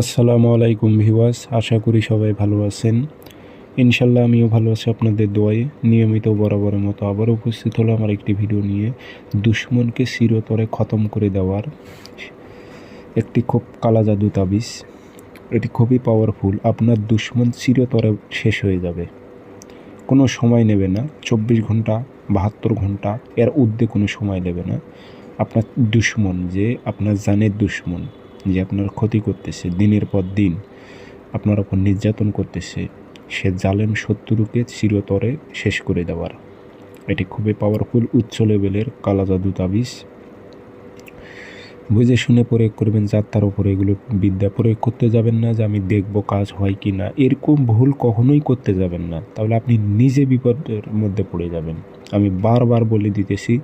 আসসালামু আলাইকুম ভিওয়াস আশা করি সবাই ভালো আছেন। ইনশাল্লাহ আমিও ভালো আছি আপনাদের দোয়ায়। নিয়মিত বরাবরের মতো আবার উপস্থিত হলো আমার একটি ভিডিও নিয়ে। দুশ্মনকে চিরতরে খতম করে দেওয়ার একটি খুব কালা জাদু তাবিজ। এটি খুবই পাওয়ারফুল আপনার দুশ্মন চিরতরে শেষ হয়ে যাবে। কোনো সময় নেবে না। চব্বিশ ঘণ্টা, বাহাত্তর ঘণ্টা, এর ঊর্ধ্বে কোনো সময় নেবে না। আপনার দুশ্মন যে, আপনার জানের দুশ্মন। যে আপনার ক্ষতি করতেছে, দিনের পর দিন আপনার ওপর নির্যাতন করতেছে, সে জালেম শত্রুকে চিরতরে শেষ করে দেওয়ার। এটি খুবই পাওয়ারফুল উচ্চ লেভেলের কালা জাদু তাবিজ। বুঝে শুনে প্রয়োগ করবেন যার তার উপরে এগুলো বিদ্যা প্রয়োগ করতে যাবেন না, যে আমি দেখব কাজ হয় কি না। এরকম ভুল কখনোই করতে যাবেন না। তাহলে আপনি নিজে বিপদের মধ্যে পড়ে যাবেন। আমি বারবার বলে দিতেছি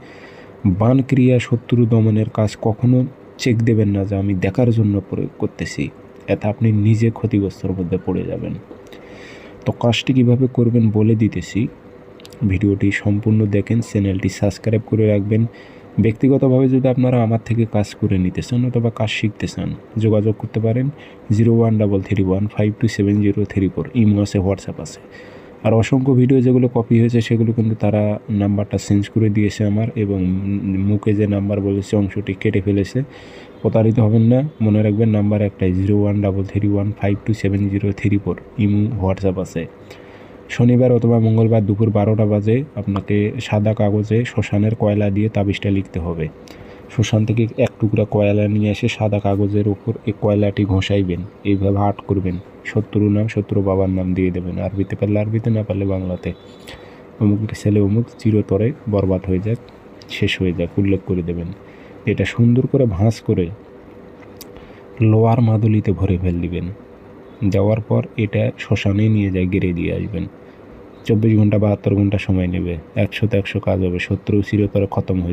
বান ক্রিয়া শত্রু দমনের কাজ কখনো চেক দেবেন না যে আমি দেখার জন্য প্রয়োগ করতেছি, এতে আপনি নিজে ক্ষতিগ্রস্তর মধ্যে পড়ে যাবেন। তো কাজটি কীভাবে করবেন বলে দিতেছি। ভিডিওটি সম্পূর্ণ দেখেন, চ্যানেলটি সাবস্ক্রাইব করে রাখবেন। ব্যক্তিগতভাবে যদি আপনারা আমার থেকে কাজ করে নিতে চান অথবা কাজ শিখতে চান, যোগাযোগ করতে পারেন, zero one double three one five two seven zero three four. Imo আছে, হোয়াটসঅ্যাপ আছে। আর অসংখ্য ভিডিও যেগুলো কপি হয়েছে, সেগুলো কিন্তু তারা নাম্বারটা চেঞ্জ করে দিয়েছে আমার এবং মুখে যে নাম্বার বলেছে, অংশটি কেটে ফেলেছে। প্রতারিত হবেন না, মনে রাখবেন নাম্বার একটাই zero one double three one five two seven zero three four imo WhatsApp আছে। শনিবার অথবা মঙ্গলবার দুপুর বারোটা বাজে আপনাকে সাদা কাগজে শ্মশানের কয়লা দিয়ে তাবিজটা লিখতে হবে। শ্মশান থেকে এক টুকরা কয়লা নিয়ে এসে সাদা কাগজের উপর এই কয়লাটি ঘষাইবেন। এইভাবে আর্ট করবেন। শত্রুর নাম শত্রু বাবার নাম দিয়ে দেবেন। আরবিতে পারলে আরবিতে, না পারলে বাংলাতে। অমুক ছেলে অমুক, চিরতরে বরবাদ হয়ে যাক, শেষ হয়ে যাক, উল্লেখ করে দেবেন। এটা সুন্দর করে ভাঁজ করে লোয়ার মাদুলিতে ভরে ফেল দিবেন দেওয়ার পর এটা শ্মশানে নিয়ে যায়, গেড়ে দিয়ে আসবেন। চব্বিশ ঘণ্টা, বাহাত্তর ঘণ্টা সময় নেবে। একশোতে একশো কাজ হবে। শত্রু চিরতরে খতম হয়ে